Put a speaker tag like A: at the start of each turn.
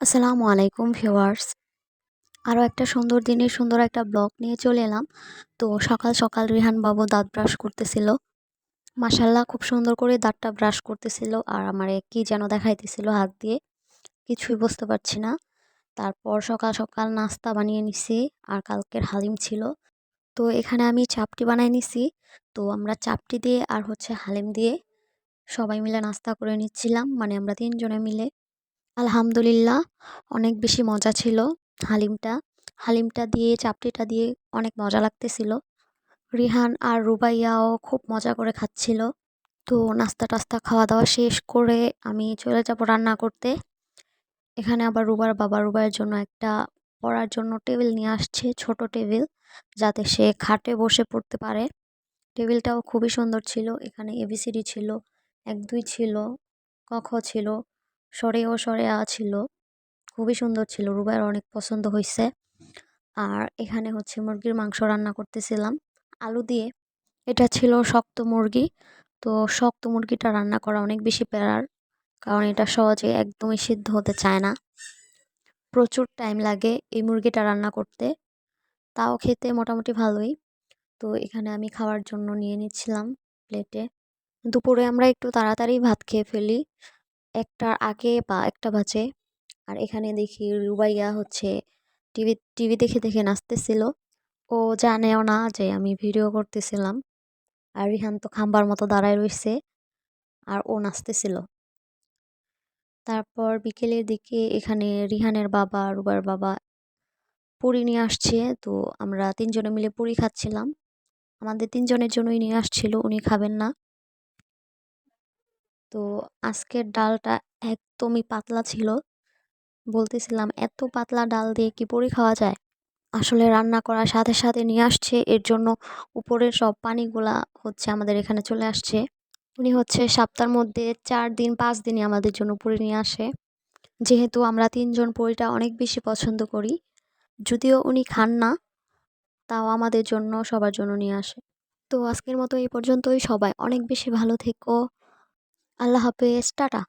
A: আসসালামু আলাইকুম ভিউয়ার্স। আরও একটা সুন্দর দিনে সুন্দর একটা ব্লগ নিয়ে চলে এলাম। তো সকাল সকাল রিহান বাবু দাঁত ব্রাশ করতেছিল। মাসাল্লাহ খুব সুন্দর করে দাঁতটা ব্রাশ করতেছিল আর আমারে কি যেন দেখাইতেছিল হাত দিয়ে। কিছুই বুঝতে পারছি না। তারপর সকাল সকাল নাস্তা বানিয়ে নিছি আর কালকের হালিম ছিল। তো এখানে আমি চাপটি বানাই নিছি। তো আমরা চাপটি দিয়ে আর হচ্ছে হালিম দিয়ে সবাই মিলে নাস্তা করে নিচ্ছিলাম। মানে আমরা তিনজনে মিলে। আলহামদুলিল্লাহ, অনেক বেশি মজা ছিল হালিমটা। হালিমটা দিয়ে, চাপটিটা দিয়ে অনেক মজা লাগতেছিল। রিহান আর রুবাইয়াও খুব মজা করে খাচ্ছিল। তো নাস্তা টাস্তা খাওয়া দাওয়া শেষ করে আমি চলে যাব রান্না করতে। এখানে আবার রুবার বাবা রুবাইয়ের জন্য একটা পড়ার জন্য টেবিল নিয়ে আসছে, ছোট টেবিল, যাতে সে খাটে বসে পড়তে পারে। টেবিলটাও খুবই সুন্দর ছিল, এখানে এবিসিডি ছিল, এক দুই ছিল কখ ছিল সরে ও সরে ছিল খুবই সুন্দর ছিল রুবাইয়ের অনেক পছন্দ হয়েছে আর এখানে হচ্ছে মুরগির মাংস রান্না করতেছিলাম। আলু দিয়ে। এটা ছিল শক্ত মুরগি। তো শক্ত মুরগিটা রান্না করা অনেক বেশি প্যারার, কারণ এটা সহজে একদমই সিদ্ধ হতে চায় না। প্রচুর টাইম লাগে এই মুরগিটা রান্না করতে। তাও খেতে মোটামুটি ভালোই। তো এখানে আমি খাওয়ার জন্য নিয়ে নিচ্ছিলাম প্লেটে। দুপুরে আমরা একটু তাড়াতাড়ি ভাত খেয়ে ফেলি। একটার আগে বা একটা বাজে। আর এখানে দেখি রুবাইয়া হচ্ছে টিভি টিভি দেখে দেখে নাচতেছিল। ও জানেও না যে আমি ভিডিও করতেছিলাম। আর রিহান তো খাম্বার মতো দাঁড়ায় রয়েছে আর ও নাচতেছিল। তারপর বিকেলের দিকে এখানে রিহানের বাবা, রুবার বাবা পুরি নিয়ে আসছে। তো আমরা তিনজনে মিলে পুরি খাচ্ছিলাম। আমাদের তিনজনের জন্যই নিয়ে আসছিল, উনি খাবেন না। তো আজকের ডালটা একদমই পাতলা ছিল। বলতেছিলাম, এত পাতলা ডাল দিয়ে কি পরি খাওয়া যায়? আসলে রান্না করার সাথে সাথে নিয়ে আসছে। এর জন্য উপরের সব পানিগুলা হচ্ছে আমাদের এখানে চলে আসছে। উনি হচ্ছে সপ্তাহের মধ্যে চার দিন, পাঁচ দিনই আমাদের জন্য পুরি নিয়ে আসে। যেহেতু আমরা তিনজন পুরিটা অনেক বেশি পছন্দ করি, যদিও উনি খান না, তাও আমাদের জন্য সবার জন্য নিয়ে আসে। তো আজকের মতো এই পর্যন্তই। সবাই অনেক বেশি ভালো থেকো। আল্লাহ হাফেজ টাটা।